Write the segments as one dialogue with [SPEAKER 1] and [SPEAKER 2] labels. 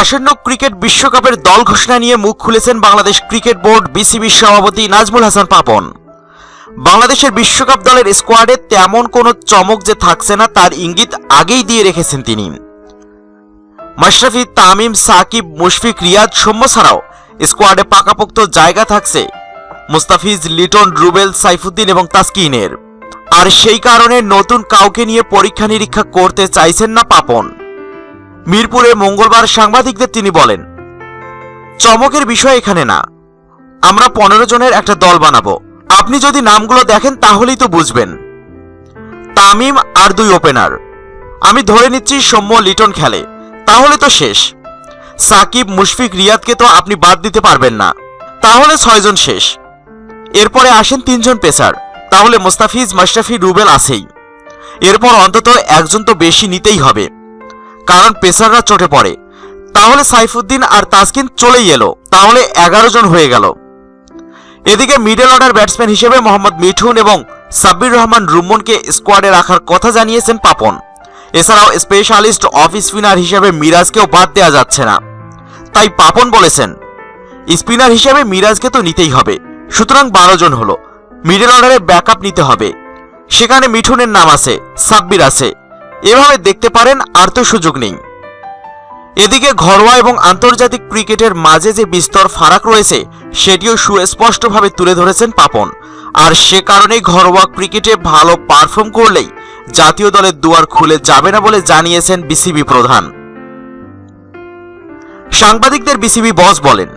[SPEAKER 1] আসন্ন ক্রিকেট বিশ্বকাপের দল ঘোষণা নিয়ে মুখ খুলেছেন বাংলাদেশ ক্রিকেট বোর্ড বিসিবির সভাপতি নাজমুল হাসান পাপন। বাংলাদেশের বিশ্বকাপ দলের স্কোয়াডে তেমন কোনো চমক যে থাকছে না, তার ইঙ্গিত আগেই দিয়ে রেখেছেন তিনি। মাশরাফি, তামিম, সাকিব, মুশফিক রিয়াদ সৌম্য ছাড়াও স্কোয়াডে পাকাপোক্ত জায়গা থাকছে মুস্তাফিজ, লিটন, রুবেল, সাইফুদ্দিন এবং তাসকিনের। আর সেই কারণে নতুন কাউকে নিয়ে পরীক্ষা নিরীক্ষা করতে চাইছেন না পাপন। মিরপুরে মঙ্গলবার সাংবাদিকদের তিনি বলেন, চমকের বিষয় এখানে না। আমরা পনেরো জনের একটা দল বানাবো। আপনি যদি নামগুলো দেখেন তাহলেই তো বুঝবেন। তামিম আর দুই ওপেনার আমি ধরে নিচ্ছি সৌম্য লিটন খেলে। তাহলে তো শেষ। সাকিব, মুশফিক, রিয়াদকে তো আপনি বাদ দিতে পারবেন না। তাহলে ছয়জন শেষ। এরপরে আসেন তিনজন পেসার। তাহলে মোস্তাফিজ, মাশরাফি, রুবেল আছেই। এরপর অন্তত একজন তো বেশি নিতেই হবে। কারণ পেসাররা চটে পড়ে। তাহলে সাইফুদ্দিন আর তাসকিন চলেই এলো। তাহলে এগারো জন হয়ে গেল। এদিকে মিডল অর্ডার ব্যাটসম্যান হিসেবে মোহাম্মদ মিঠুন এবং সাব্বির রহমান রুম্মনকে স্কোয়াডে রাখার কথা জানিয়েছেন পাপন। এছাড়াও স্পেশালিস্ট অফ স্পিনার হিসেবে মিরাজকেও বাদ দেওয়া যাচ্ছে না। তাই পাপন বলেছেন স্পিনার হিসেবে মিরাজকে তো নিতেই হবে। সুতরাং বারো জন হলো। মিডল অর্ডারে ব্যাকআপ নিতে হবে। সেখানে মিঠুনের নাম আছে, সাব্বির আছে। এভাবে দেখতে পারেন আর তো সুযোগ নেই। এদিকে ঘরোয়া এবং আন্তর্জাতিক ক্রিকেটের মাঝে যে বিস্তর ফারাক রয়েছে, সেটিও সুস্পষ্টভাবে তুলে ধরেছেন পাপন। আর সে কারণেই ঘরোয়া ক্রিকেটে ভালো পারফর্ম করলেই জাতীয় দলের দুয়ার খুলে যাবে না বলে জানিয়েছেন বিসিবি প্রধান। সাংবাদিকদের বিসিবি বস বলেন,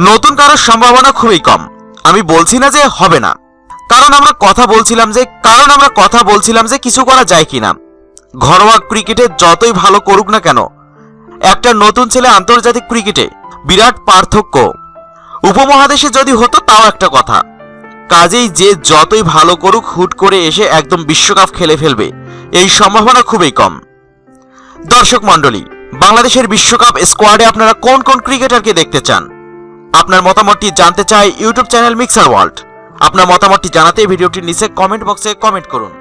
[SPEAKER 1] নতুন কারোর সম্ভাবনা খুবই কম। আমি বলছি না যে হবে না। কারণ আমরা কথা বলছিলাম যে কারণ আমরা কথা বলছিলাম যে কিছু করা যায় কিনা। ঘরোয়া ক্রিকেটে যতই ভালো করুক না কেন, একটা নতুন ছেলে আন্তর্জাতিক ক্রিকেটে বিরাট পার্থক্য। উপমহাদেশে যদি হতো তাও একটা কথা, কাজেই যে যতই ভালো করুক হুট করে এসে একদম বিশ্বকাপ খেলে ফেলবে, এই সম্ভাবনা খুবই কম। দর্শক মণ্ডলী, বাংলাদেশের বিশ্বকাপ স্কোয়াডে আপনারা কোন কোন ক্রিকেটারকে দেখতে চান? আপনার মতামতটি জানতে চাই ইউটিউব চ্যানেল মিক্সার ওয়ার্ল্ড। আপনার মতামতটি জানাতে ভিডিওটির নিচে কমেন্ট বক্সে কমেন্ট করুন।